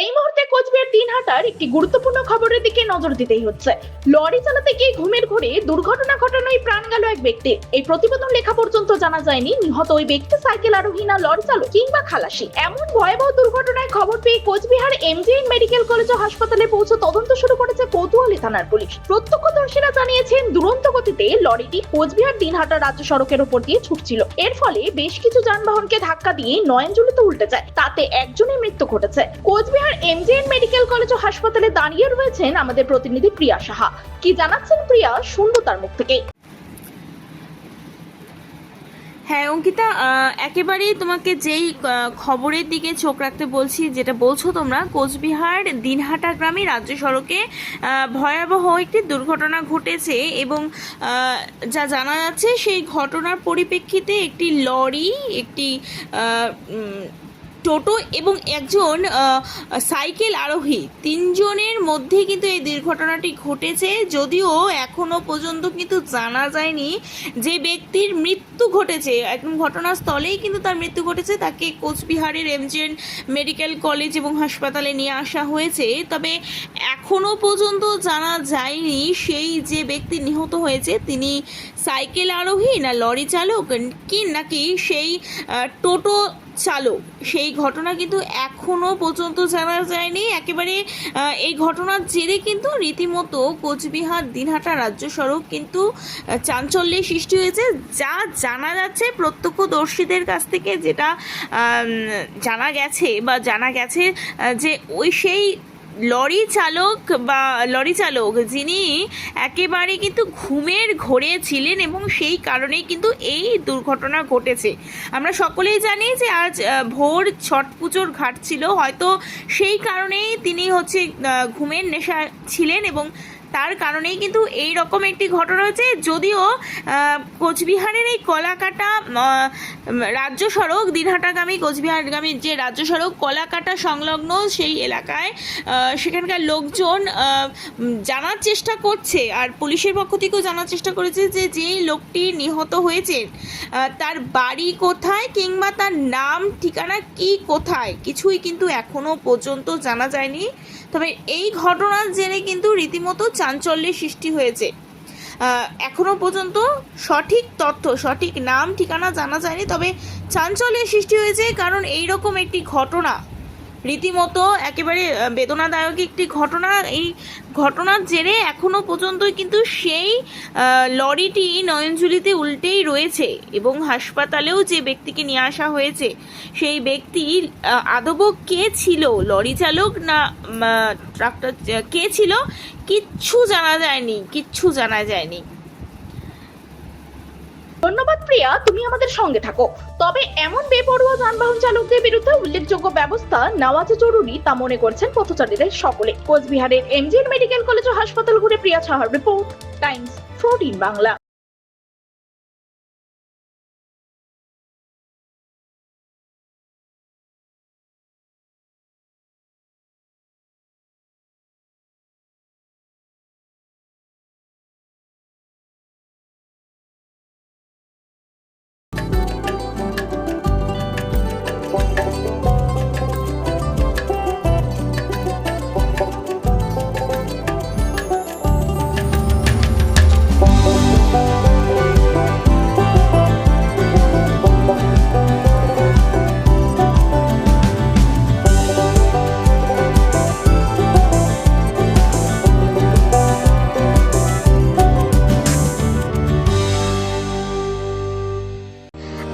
এই মুহূর্তে কোচবিহার দিনহাটার একটি গুরুত্বপূর্ণ খবরের দিকে নজর দিতেই হচ্ছে। লরি চালাতে গিয়ে ঘুমের ঘরে দুর্ঘটনা ঘটানোয় প্রাণ গেল এক ব্যক্তির এই প্রতিবেদন লেখা পর্যন্ত জানা যায়নি নিহত ওই ব্যক্তি, সাইকেল আরোহী না লরি চালক কিংবা খালাসি। এমন ভয়াবহ দুর্ঘটনায় খবর পেয়ে কোচবিহার এমজিএন মেডিকেল কলেজ ও হাসপাতালে পৌঁছে তদন্ত শুরু করেছে কোতোয়ালি থানার পুলিশ। প্রত্যক্ষদর্শীরা জানিয়েছেন, দুরন্ত গতিতে লরিটি কোচবিহার দিনহাটা রাজ্য সড়কের উপর দিয়ে ছুটছিল। এর ফলে বেশ কিছু যানবাহনকে ধাক্কা দিয়ে নয়নজুলিতে উল্টে যায়। তাতে একজনের মৃত্যু ঘটেছে। কোচবিহার এমজিএন মেডিকেল কলেজ ও হাসপাতালে দাঁড়িয়ে রয়েছেন আমাদের প্রতিনিধি প্রিয়া সাহা। কি জানাচ্ছেন প্রিয়া? শুনব তার মুখ থেকে। হ্যাঁ অঙ্কিতা একেবারেই তোমাকে যেই খবরের দিকে চোখ রাখতে বলছি, যেটা বলছো তোমরা, কোচবিহার দিনহাটা গ্রামে রাজ্য সড়কে ভয়াবহ একটি দুর্ঘটনা ঘটেছে এবং যা জানা যাচ্ছে সেই ঘটনার পরিপ্রেক্ষিতে একটি লরি, একটি টোটো এবং একজন সাইকেল আরোহী। তিনজনের মধ্যে কিন্তু এই দুর্ঘটনাটি ঘটেছে। যদিও এখনও পর্যন্ত কিন্তু জানা যায়নি যে ব্যক্তির মৃত্যু ঘটেছে। একদম ঘটনাস্থলেই কিন্তু তার মৃত্যু ঘটেছে। তাকে কোচবিহারের এমজিএন মেডিকেল কলেজ এবং হাসপাতালে নিয়ে আসা হয়েছে। তবে এখনও পর্যন্ত জানা যায়নি সেই যে ব্যক্তি নিহত হয়েছে, তিনি সাইকেল আরোহী না লরি চালক কি নাকি সেই টোটো চালক। সেই ঘটনা কিন্তু এখনও পর্যন্ত জানা যায়নি। একেবারে এই ঘটনার জেরে কিন্তু রীতিমতো কোচবিহার, দিনহাটা রাজ্য সড়ক কিন্তু চাঞ্চল্যে সৃষ্টি হয়েছে। যা জানা যাচ্ছে, প্রত্যক্ষদর্শীদের কাছ থেকে যেটা জানা গেছে বা জানা গেছে যে ওই সেই লরি চালক বা লরি চালক যিনি একেবারে কিন্তু ঘুমের ঘোরে ছিলেন এবং সেই কারণেই কিন্তু এই দুর্ঘটনা ঘটেছে। আমরা সকলেই জানি যে আজ ভোর ছট পুজোর ঘাট ছিল। হয়তো সেই কারণেই তিনি হচ্ছে ঘুমের নেশা ছিলেন এবং তার কারণেই কিন্তু এই রকম একটি ঘটনা হয়েছে। যদিও কোচবিহারের এই কলাকাটা রাজ্য সড়ক, দিনহাটাগামী, কোচবিহারগামী যে রাজ্য সড়ক, কলাকাটা সংলগ্ন সেই এলাকায় সেখানকার লোকজন জানার চেষ্টা করছে, আর পুলিশের পক্ষ থেকেও জানার চেষ্টা করেছে যে যেই লোকটি নিহত হয়েছেন তার বাড়ি কোথায় কিংবা তার নাম, ঠিকানা কি কোথায়, কিছুই কিন্তু এখনও পর্যন্ত জানা যায়নি। তবে এই ঘটনার জেনে কিন্তু রীতিমতো চাঞ্চল্যের সৃষ্টি হয়েছে। এখনও এখনও পর্যন্ত সঠিক তথ্য, সঠিক নাম, ঠিকানা জানা যায়নি, তবে চাঞ্চল্যের সৃষ্টি হয়েছে কারণ এই রকম একটি ঘটনা রীতিমতো একেবারে বেদনাদায়ক একটি ঘটনা। এই ঘটনার জেরে এখনও পর্যন্ত কিন্তু সেই লরিটি নয়নঝুলিতে উল্টেই রয়েছে এবং হাসপাতালেও যে ব্যক্তিকে নিয়ে আসা হয়েছে সেই ব্যক্তি আহ, আদবও কে ছিল? লরি চালক না ট্রাক্টর কে ছিল? কিচ্ছু জানা যায়নি কিচ্ছু জানা যায়নি। ধন্যবাদ প্রিয়া, তুমি আমাদের সঙ্গে থাকো। তবে এমন বেপরোয়া যানবাহন চালকদের বিরুদ্ধে উল্লেখযোগ্য ব্যবস্থা নেওয়া যে জরুরি তা মনে করছেন পথচারীদের সকলে। কোচবিহারের এমজিএন মেডিকেল কলেজ ও হাসপাতাল ঘুরে প্রিয়া সাহার রিপোর্ট, টাইমস ফোরটিন বাংলা।